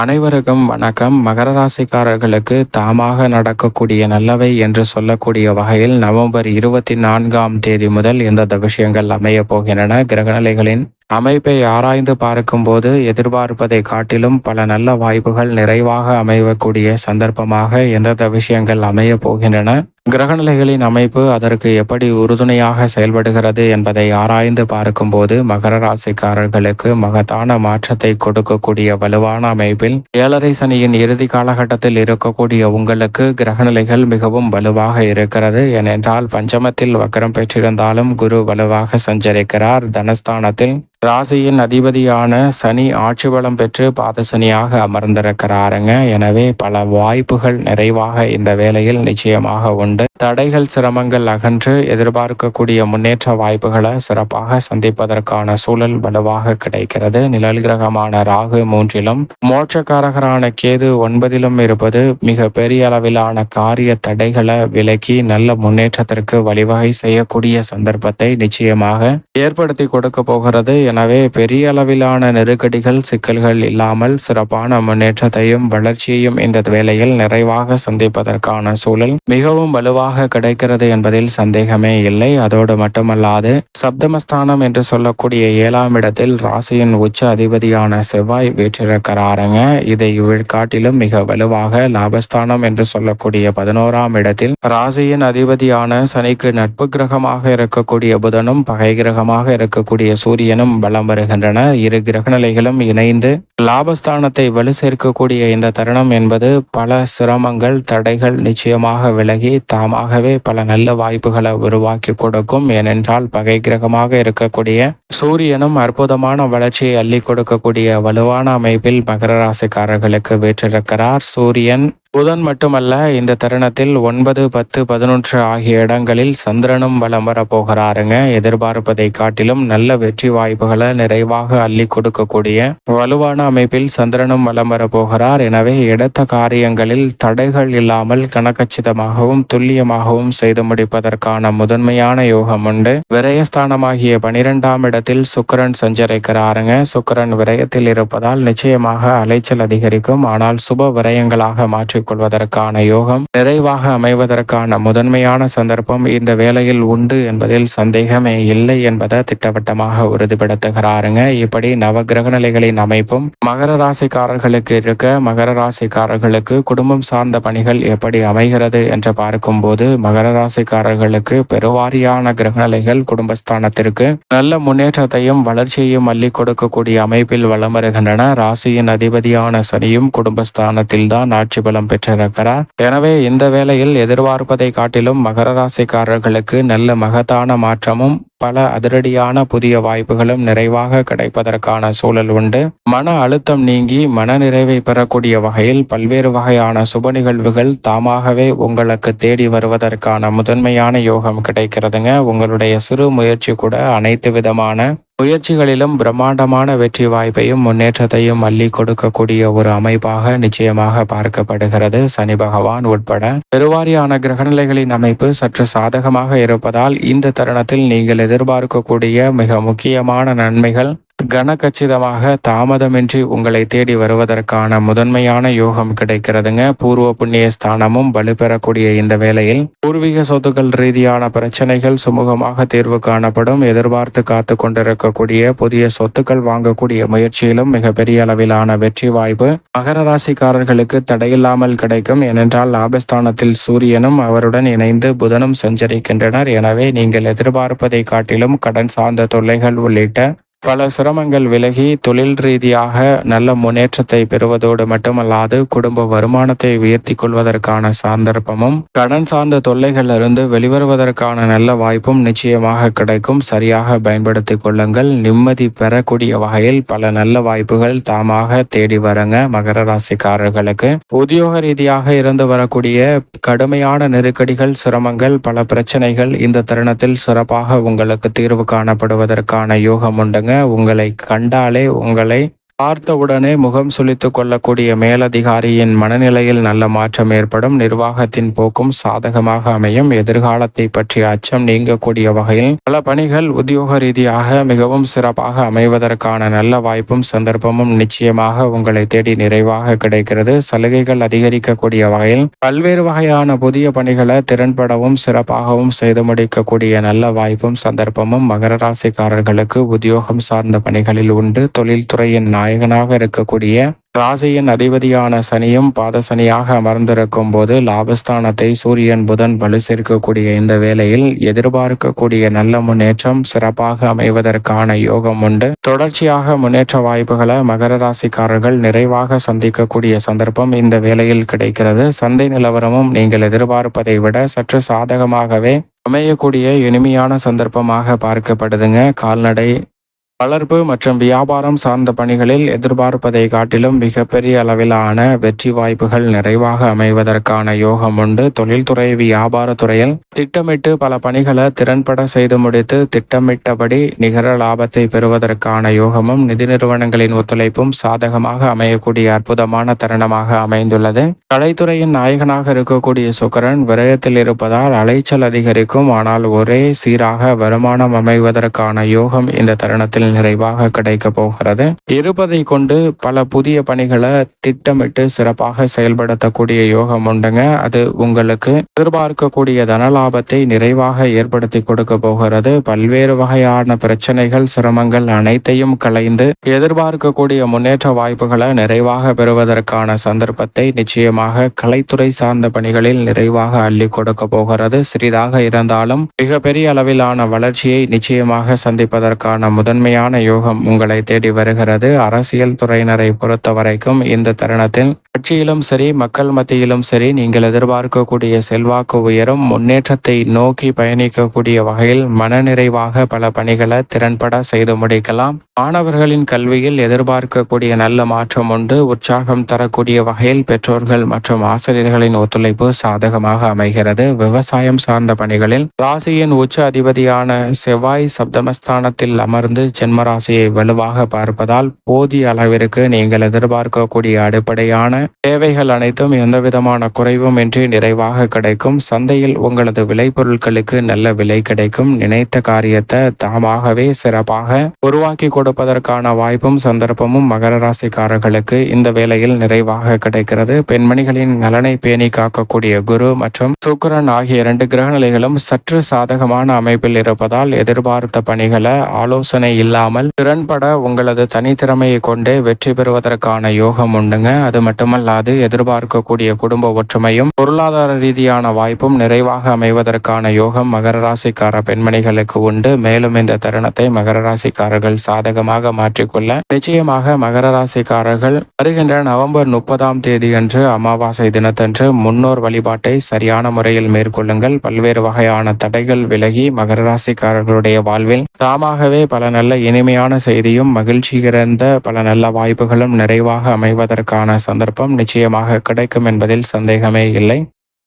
அனைவருக்கும் வணக்கம். மகர ராசிக்காரர்களுக்கு தாமாக நடக்கக்கூடிய நல்லவை என்று சொல்லக்கூடிய வகையில் நவம்பர் இருபத்தி நான்காம் தேதி முதல் எந்தெந்த விஷயங்கள் அமையப் போகின்றன. கிரகநிலைகளின் அமைப்பை ஆராய்ந்து பார்க்கும்போது எதிர்பார்ப்பதை காட்டிலும் பல நல்ல வாய்ப்புகள் நிறைவாக அமையக்கூடிய சந்தர்ப்பமாக எந்தெந்த விஷயங்கள் அமையப் போகின்றன. கிரகநிலைகளின் அமைப்பு அதற்கு எப்படி உறுதுணையாக செயல்படுகிறது என்பதை ஆராய்ந்து பார்க்கும்போது மகர ராசிக்காரர்களுக்கு மகத்தான மாற்றத்தை கொடுக்கக்கூடிய வலுவான அமைப்பில் ஏழரை சனியின் இறுதி காலகட்டத்தில் இருக்கக்கூடிய உங்களுக்கு கிரகநிலைகள் மிகவும் வலுவாக இருக்கிறது. ஏனென்றால் பஞ்சமத்தில் வக்கரம் பெற்றிருந்தாலும் குரு வலுவாக சஞ்சரிக்கிறார். தனஸ்தானத்தில் ராசியின் அதிபதியான சனி ஆட்சி பலம் பெற்று பாதசனியாக அமர்ந்திருக்கிறாருங்க. எனவே பல வாய்ப்புகள் நிறைவாக இந்த வேளையில் நிச்சயமாக உண்டு. தடைகள் சிரமங்கள் அகன்று எதிர்பார்க்கக்கூடிய முன்னேற்ற வாய்ப்புகளை சிறப்பாக சந்திப்பதற்கான சூழல் வலுவாக கிடைக்கிறது. நிழல் கிரகமான ராகு மூன்றிலும் மோட்சக்காரகரான கேது ஒன்பதிலும் இருப்பது மிக பெரிய அளவிலான காரிய தடைகளை விலக்கி நல்ல முன்னேற்றத்திற்கு வழிவகை செய்யக்கூடிய சந்தர்ப்பத்தை நிச்சயமாக ஏற்படுத்தி கொடுக்க போகிறது. எனவே பெரிய அளவிலான நெருக்கடிகள் சிக்கல்கள் இல்லாமல் சிறப்பான முன்னேற்றத்தையும் வளர்ச்சியையும் இந்த வேளையில் நிறைவாக சந்திப்பதற்கான சூழல் மிகவும் வலுவாக கிடைக்கிறது என்பதில் சந்தேகமே இல்லை. அதோடு மட்டுமல்லாது சப்தமஸ்தானம் என்று சொல்லக்கூடிய ஏழாம் இடத்தில் ராசியின் உச்ச அதிபதியான செவ்வாய் வீற்றிருக்கிறாருங்க. இதை காட்டிலும் மிக வலுவாக லாபஸ்தானம் என்று சொல்லக்கூடிய பதினோராம் இடத்தில் ராசியின் அதிபதியான சனிக்கு நட்பு கிரகமாக இருக்கக்கூடிய புதனும் பகை கிரகமாக இருக்கக்கூடிய சூரியனும் பலம் வருகின்றன. இரு கிரகநிலைகளும் இணைந்து லாபஸ்தானத்தை வலு சேர்க்கக்கூடிய இந்த தருணம் என்பது பல சிரமங்கள் தடைகள் நிச்சயமாக விலகி தாமாகவே பல நல்ல வாய்ப்புகளை உருவாக்கி கொடுக்கும். ஏனென்றால் பகை கிரகமாக இருக்கக்கூடிய சூரியனும் அற்புதமான வளர்ச்சியை அள்ளி கொடுக்கக்கூடிய வலுவான அமைப்பில் மகர ராசிக்காரர்களுக்கு வீற்றிருக்கிறார். சூரியன் புதன் மட்டுமல்ல இந்த தருணத்தில் ஒன்பது பத்து பதினொன்று ஆகிய இடங்களில் சந்திரனும் வலம் வரப்போகிறாருங்க. எதிர்பார்ப்பதை காட்டிலும் நல்ல வெற்றி வாய்ப்புகளை நிறைவாக அள்ளி கொடுக்கக்கூடிய வலுவான அமைப்பில் சந்திரனும் வலம் வர போகிறார் எனவே எடுத்த காரியங்களில் தடைகள் இல்லாமல் கணக்கச்சிதமாகவும் துல்லியமாகவும் செய்து முடிப்பதற்கான முதன்மையான யோகம் உண்டு. விரயஸ்தானமாகிய பனிரெண்டாம் இடத்தில் சுக்கரன் சஞ்சரிக்கிறாருங்க. சுக்கரன் விரயத்தில் இருப்பதால் நிச்சயமாக அலைச்சல் அதிகரிக்கும். ஆனால் சுப விரயங்களாக மாற்றி கொள்வதற்கான யோகம் நிறைவாக அமைவதற்கான முதன்மையான சந்தர்ப்பம் இந்த வேலையில் உண்டு என்பதில் சந்தேகமே இல்லை என்பதை திட்டவட்டமாக உறுதிப்படுத்துகிறாருங்க. இப்படி நவ கிரகநிலைகளின் அமைப்பும் மகர ராசிக்காரர்களுக்கு இருக்க மகர ராசிக்காரர்களுக்கு குடும்பம் சார்ந்த பணிகள் எப்படி அமைகிறது என்று பார்க்கும்போது மகர ராசிக்காரர்களுக்கு பெருவாரியான கிரகநிலைகள் குடும்பஸ்தானத்திற்கு நல்ல முன்னேற்றத்தையும் வளர்ச்சியையும் அள்ளி கொடுக்கக்கூடிய அமைப்பில் வளம் வருகின்றன. ராசியின் அதிபதியான சனியும் குடும்பஸ்தானத்தில் தான் ஆட்சி பலம் பெற்றிருக்கிறார். எனவே இந்த வேளையில் எதிர்பார்ப்பதை காட்டிலும் மகர ராசிக்காரர்களுக்கு நல்ல மகத்தான மாற்றமும் பல அதிரடியான புதிய வாய்ப்புகளும் நிறைவாக கிடைப்பதற்கான சூழல் உண்டு. மன அழுத்தம் நீங்கி மன நிறைவை பெறக்கூடிய வகையில் பல்வேறு வகையான சுப நிகழ்வுகள் தாமாகவே உங்களுக்கு தேடி வருவதற்கான முதன்மையான யோகம் கிடைக்கிறதுங்க. உங்களுடைய சிறு முயற்சி கூட அனைத்து விதமான முயற்சிகளிலும் பிரம்மாண்டமான வெற்றி வாய்ப்பையும் முன்னேற்றத்தையும் அள்ளி கொடுக்கக்கூடிய ஒரு அமைப்பாக நிச்சயமாக பார்க்கப்படுகிறது. சனி பகவான் உட்பட பெருவாரியான கிரகநிலைகளின் அமைப்பு சற்று சாதகமாக இருப்பதால் இந்த தருணத்தில் நீங்கள் எதிர்பார்க்கக்கூடிய மிக முக்கியமான நன்மைகள் கனகச்சிதமாக தாமதமின்றி உங்களை தேடி வருவதற்கான முதன்மையான யோகம் கிடைக்கிறதுங்க. பூர்வ புண்ணிய ஸ்தானமும் வலுப்பெறக்கூடிய இந்த வேளையில் பூர்வீக சொத்துக்கள் ரீதியான பிரச்சனைகள் சுமூகமாக தீர்வு காணப்படும். எதிர்பார்த்து காத்து கொண்டிருக்கக்கூடிய புதிய சொத்துக்கள் வாங்கக்கூடிய முயற்சியிலும் மிகப்பெரிய அளவிலான வெற்றி வாய்ப்பு மகர ராசிக்காரர்களுக்கு தடையில்லாமல் கிடைக்கும். ஏனென்றால் லாபஸ்தானத்தில் சூரியனும் அவருடன் இணைந்து புதனும் சஞ்சரிக்கின்றனர். எனவே நீங்கள் எதிர்பார்ப்பதை காட்டிலும் கடன் சார்ந்த தொல்லைகள் உள்ளிட்ட பல சிரமங்கள் விலகி தொழில் ரீதியாக நல்ல முன்னேற்றத்தை பெறுவதோடு மட்டுமல்லாது குடும்ப வருமானத்தை உயர்த்தி கொள்வதற்கான சந்தர்ப்பமும் கடன் சார்ந்த தொல்லைகளிலிருந்து வெளிவருவதற்கான நல்ல வாய்ப்பும் நிச்சயமாக கிடைக்கும். சரியாக பயன்படுத்தி கொள்ளுங்கள். நிம்மதி பெறக்கூடிய வகையில் பல நல்ல வாய்ப்புகள் தாமாக தேடி வருங்க. மகர ராசிக்காரர்களுக்கு உத்தியோக ரீதியாக இருந்து வரக்கூடிய கடுமையான நெருக்கடிகள் சிரமங்கள் பல பிரச்சனைகள் இந்த தருணத்தில் சிறப்பாக உங்களுக்கு தீர்வு காணப்படுவதற்கான யோகம் உண்டுங்க. உங்களை கண்டாலே உங்களை பார்த்தவுடனே முகம் சுளித்துக் கொள்ளக்கூடிய மேலதிகாரியின் மனநிலையில் நல்ல மாற்றம் ஏற்படும். நிர்வாகத்தின் போக்கும் சாதகமாக அமையும். எதிர்காலத்தை பற்றிய அச்சம் நீங்கக்கூடிய வகையில் பல பணிகள் உத்தியோக ரீதியாக மிகவும் சிறப்பாக அமைவதற்கான நல்ல வாய்ப்பும் சந்தர்ப்பமும் நிச்சயமாக உங்களை தேடி நிறைவாக கிடைக்கிறது. சலுகைகள் அதிகரிக்கக்கூடிய வகையில் பல்வேறு வகையான புதிய பணிகளை திறன்படவும் சிறப்பாகவும் செய்து முடிக்கக்கூடிய நல்ல வாய்ப்பும் சந்தர்ப்பமும் மகர ராசிக்காரர்களுக்கு உத்தியோகம் சார்ந்த பணிகளில் உண்டு. தொழில்துறையின் நாயகனாக இருக்கக்கூடிய ராசியின் அதிபதியான சனியும் பாதசனியாக அமர்ந்திருக்கும் போது லாபஸ்தானத்தை சூரியன் புதன் வலு சேர்க்கக்கூடிய இந்த வேளையில் எதிர்பார்க்கக்கூடிய நல்ல முன்னேற்றம் சிறப்பாக அமைவதற்கான யோகம் உண்டு. தொடர்ச்சியாக முன்னேற்ற வாய்ப்புகளை மகர ராசிக்காரர்கள் நிறைவாக சந்திக்கக்கூடிய சந்தர்ப்பம் இந்த வேளையில் கிடைக்கிறது. சந்தை நிலவரமும் நீங்கள் எதிர்பார்ப்பதை விட சற்று சாதகமாகவே அமையக்கூடிய இனிமையான சந்தர்ப்பமாக பார்க்கப்படுதுங்க. கால்நடை வளர்ப்பு மற்றும் வியாபாரம் சார்ந்த பணிகளில் எதிர்பார்ப்பதை காட்டிலும் மிகப்பெரிய அளவிலான வெற்றி வாய்ப்புகள் நிறைவாக அமைவதற்கான யோகம் உண்டு. தொழில்துறை வியாபாரத்துறையில் திட்டமிட்டு பல பணிகளை திறன்பட செய்து முடித்து திட்டமிட்டபடி நிகர லாபத்தை பெறுவதற்கான யோகமும் நிதி நிறுவனங்களின் ஒத்துழைப்பும் சாதகமாக அமையக்கூடிய அற்புதமான தருணமாக அமைந்துள்ளது. கலைத்துறையின் நாயகனாக இருக்கக்கூடிய சுக்கரன் விரயத்தில் இருப்பதால் அலைச்சல் அதிகரிக்கும் ஆனால் ஒரே சீராக வருமானம் அமைவதற்கான யோகம் இந்த தருணத்தில் நிறைவாக கிடைக்க போகிறது. இருப்பதை கொண்டு பல புதிய பணிகளை திட்டமிட்டு சிறப்பாக செயல்படுத்தக்கூடிய யோகம் உண்டுங்க. அது உங்களுக்கு எதிர்பார்க்கக்கூடிய தனலாபத்தை நிறைவாக ஏற்படுத்தி கொடுக்க போகிறது. பல்வேறு வகையான பிரச்சனைகள் சிரமங்கள் அனைத்தையும் கலைந்து எதிர்பார்க்கக்கூடிய முன்னேற்ற வாய்ப்புகளை நிறைவாக பெறுவதற்கான சந்தர்ப்பத்தை நிச்சயமாக கலைத்துறை சார்ந்த பணிகளில் நிறைவாக அள்ளி கொடுக்க போகிறது. சிறிதாக இருந்தாலும் மிகப்பெரிய அளவிலான வளர்ச்சியை நிச்சயமாக சந்திப்பதற்கான முதன்மையான யோகம் உங்களை தேடி வருகிறது. அரசியல் துறையினரை பொறுத்த வரைக்கும் இந்த தருணத்தில் கட்சியிலும் சரி மக்கள் மத்தியிலும் சரி நீங்கள் எதிர்பார்க்கக்கூடிய செல்வாக்கு உயரும் முன்னேற்றத்தை நோக்கி பயணிக்கக்கூடிய வகையில் மனநிறைவாக பல பணிகளை திறன்பட செய்து முடிக்கலாம். மாணவர்களின் கல்வியில் எதிர்பார்க்கக்கூடிய நல்ல மாற்றம் உண்டு. உற்சாகம் தரக்கூடிய வகையில் பெற்றோர்கள் மற்றும் ஆசிரியர்களின் ஒத்துழைப்பு சாதகமாக அமைகிறது. விவசாயம் சார்ந்த பணிகளில் ராசியின் உச்ச அதிபதியான செவ்வாய் சப்தமஸ்தானத்தில் அமர்ந்து ஜென்மராசியை வலுவாக பார்ப்பதால் போதிய அளவிற்கு நீங்கள் எதிர்பார்க்கக்கூடிய அடிப்படையான தேவைகள் அனைத்தும் எந்தவிதமான குறைவும் இன்றி நிறைவாக கிடைக்கும். சந்தையில் உங்களது விளைபொருட்களுக்கு நல்ல விலை கிடைக்கும். நினைத்த காரியத்தை தாமாகவே சிறப்பாக உருவாக்கி கொடுப்பதற்கான வாய்ப்பும் சந்தர்ப்பமும் மகர ராசிக்காரர்களுக்கு இந்த வேளையில் நிறைவாக கிடைக்கிறது. பெண்மணிகளின் நலனை பேணி காக்கக்கூடிய குரு மற்றும் சுக்கரன் ஆகிய இரண்டு கிரகநிலைகளும் சற்று சாதகமான அமைப்பில் இருப்பதால் எதிர்பார்த்த பணிகளை ஆலோசனை இல்லாமல் திறன்பட உங்களது தனித்திறமையை கொண்டே வெற்றி பெறுவதற்கான யோகம் உண்டுங்க. அது மட்டுமல்லாது எதிர்பார்க்கக்கூடிய குடும்ப ஒற்றுமையும் பொருளாதார ரீதியான வாய்ப்பும் நிறைவாக அமைவதற்கான யோகம் மகர ராசிக்கார பெண்மணிகளுக்கு உண்டு. மேலும் இந்த தருணத்தை மகர ராசிக்காரர்கள் சாதகமாக மாற்றிக்கொள்ள நிச்சயமாக மகர ராசிக்காரர்கள் வருகின்ற நவம்பர் முப்பதாம் தேதி அன்று அமாவாசை தினத்தன்று முன்னோர் வழிபாட்டை சரியான முறையில் மேற்கொள்ளுங்கள். பல்வேறு வகையான தடைகள் விலகி மகர ராசிக்காரர்களுடைய வாழ்வில் தாமாகவே பல நல்ல இனிமையான செய்தியும் மகிழ்ச்சி நிறைந்த பல நல்ல வாய்ப்புகளும் நிறைவாக அமைவதற்கான சந்தர்ப்பம் நிச்சயமாக கிடைக்கும் என்பதில் சந்தேகமே இல்லை.